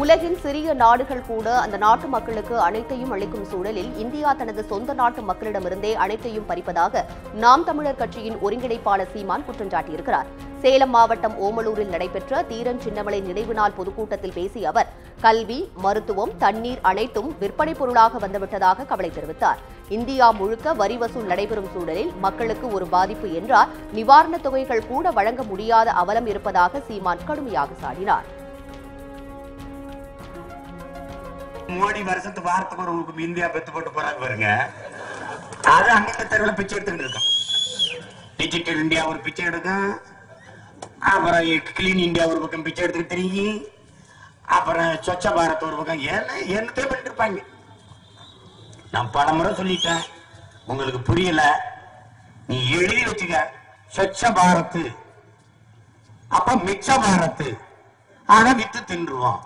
உலகின் சிறிய நாடுகள் கூட அந்த நாட்டு மக்களுக்கு அனைத்தையும் அளிக்கும் சூழலில் இந்தியா தனது சொந்த நாட்டு மக்களிடமிருந்தே அனைத்தையும் பறிப்பதாக நாம் தமிழர் கட்சியின் ஒருங்கிணைப்பாளர் சீமான் குற்றம் சாட்டியிருக்கிறார். சேலம் மாவட்டம் ஓமலூரில் நடைபெற்ற தீரன் சின்னமலை நினைவு நாள் பொதுக்கூட்டத்தில் பேசிய அவர் கல்வி மருத்துவம் தண்ணீர் அனைத்தும் விற்பனை பொருளாக வந்துவிட்டதாக கவலை தெரிவித்தார். இந்தியா முழுக்க வரி வசூல் நடைபெறும் சூழலில் மக்களுக்கு ஒரு பாதிப்பு என்றால் நிவாரணத் தொகைகள் கூட வழங்க முடியாத அவலம் இருப்பதாக சீமான் கடுமையாக சாடினார். மோடி வருஷத்து வாரத்துக்கு ஒரு இந்தியா பெத்து போட்டு போறாங்க பாருங்க. அது அங்க தெருவில் பிச்சை எடுத்துக்கிட்டு இருக்கோம் டிஜிட்டல் இந்தியா ஒரு பிச்சை எடுக்கும் அப்புறம் கிளீன் இந்தியா ஒரு பக்கம் பிச்சை எடுத்துக்கிட்டு தெரியும் அப்புறம் சொச்ச பாரத் ஒரு பக்கம் என்ன என்னத்தையும் பண்ணிட்டு இருப்பாங்க. நான் பல முறை சொல்லிட்டேன். உங்களுக்கு புரியல. நீ எழுதி வச்சுக்க. சொச்ச பாரத் அப்ப மிச்ச பாரத் ஆனா வித்து தின்றுவோம்